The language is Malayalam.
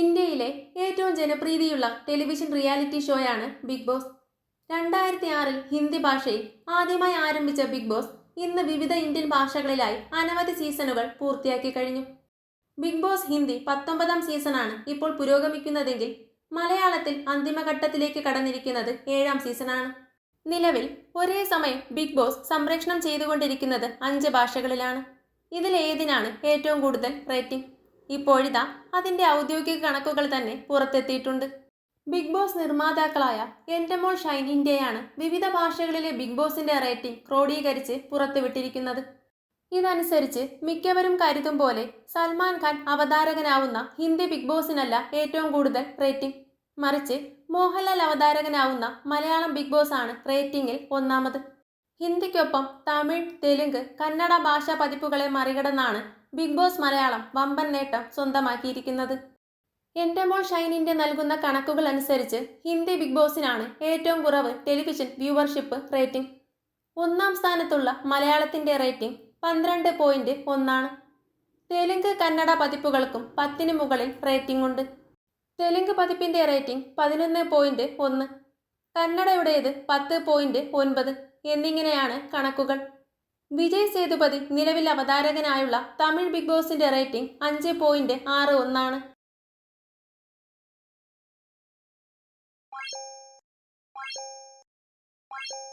ഇന്ത്യയിലെ ഏറ്റവും ജനപ്രീതിയുള്ള ടെലിവിഷൻ റിയാലിറ്റി ഷോയാണ് ബിഗ് ബോസ്. രണ്ടായിരത്തി ആറിൽ ഹിന്ദി ഭാഷയിൽ ആദ്യമായി ആരംഭിച്ച ബിഗ് ബോസ് ഇന്ന് വിവിധ ഇന്ത്യൻ ഭാഷകളിലായി അനവധി സീസണുകൾ പൂർത്തിയാക്കി കഴിഞ്ഞു. ബിഗ് ബോസ് ഹിന്ദി പത്തൊമ്പതാം സീസണാണ് ഇപ്പോൾ പുരോഗമിക്കുന്നതെങ്കിൽ മലയാളത്തിൽ അന്തിമഘട്ടത്തിലേക്ക് കടന്നിരിക്കുന്നത് ഏഴാം സീസണാണ്. നിലവിൽ ഒരേ സമയം ബിഗ് ബോസ് സംപ്രേഷണം ചെയ്തുകൊണ്ടിരിക്കുന്നത് അഞ്ച് ഭാഷകളിലാണ്. ഇതിലേതിനാണ് ഏറ്റവും കൂടുതൽ റേറ്റിംഗ്? ഇപ്പോഴിതാ അതിന്റെ ഔദ്യോഗിക കണക്കുകൾ തന്നെ പുറത്തെത്തിയിട്ടുണ്ട്. ബിഗ് ബോസ് നിർമ്മാതാക്കളായ എന്റെ മോൾ ഇന്ത്യയാണ് വിവിധ ഭാഷകളിലെ ബിഗ് ബോസിന്റെ റേറ്റിംഗ് ക്രോഡീകരിച്ച് പുറത്തുവിട്ടിരിക്കുന്നത്. ഇതനുസരിച്ച് മിക്കവരും കരുതും പോലെ സൽമാൻ ഖാൻ അവതാരകനാവുന്ന ഹിന്ദി ബിഗ് ബോസിനല്ല ഏറ്റവും കൂടുതൽ റേറ്റിംഗ്. മറിച്ച് മോഹൻലാൽ അവതാരകനാവുന്ന മലയാളം ബിഗ് ബോസ് ആണ് റേറ്റിംഗിൽ ഒന്നാമത്. ഹിന്ദിക്കൊപ്പം തമിഴ് തെലുങ്ക് കന്നഡ ഭാഷാ പതിപ്പുകളെ മറികടന്നാണ് ബിഗ് ബോസ് മലയാളം വമ്പൻ നേട്ടം സ്വന്തമാക്കിയിരിക്കുന്നത്. എന്റെ മോൾ ഷൈനിന്റെ നൽകുന്ന കണക്കുകൾ അനുസരിച്ച് ഹിന്ദി ബിഗ് ബോസിനാണ് ഏറ്റവും കുറവ് ടെലിവിഷൻ വ്യൂവർഷിപ്പ് റേറ്റിംഗ്. ഒന്നാം സ്ഥാനത്തുള്ള മലയാളത്തിന്റെ റേറ്റിംഗ് പന്ത്രണ്ട് പോയിന്റ് ഒന്നാണ്. തെലുങ്ക് കന്നഡ പതിപ്പുകൾക്കും പത്തിന് മുകളിൽ റേറ്റിംഗ് ഉണ്ട് തെലുങ്ക് പതിപ്പിന്റെ റേറ്റിംഗ് പതിനൊന്ന് പോയിന്റ് ഒന്ന് കന്നഡയുടേത് പത്ത് പോയിന്റ് ഒൻപത്. എന്നിങ്ങനെയാണ് കണക്കുകൾ വിജയ് സേതുപതി നിലവിൽ അവതാരകനായുള്ള തമിഴ് ബിഗ് ബോസിന്റെ റേറ്റിംഗ് അഞ്ച് പോയിന്റ് ആറ് ഒന്നാണ് Thank you.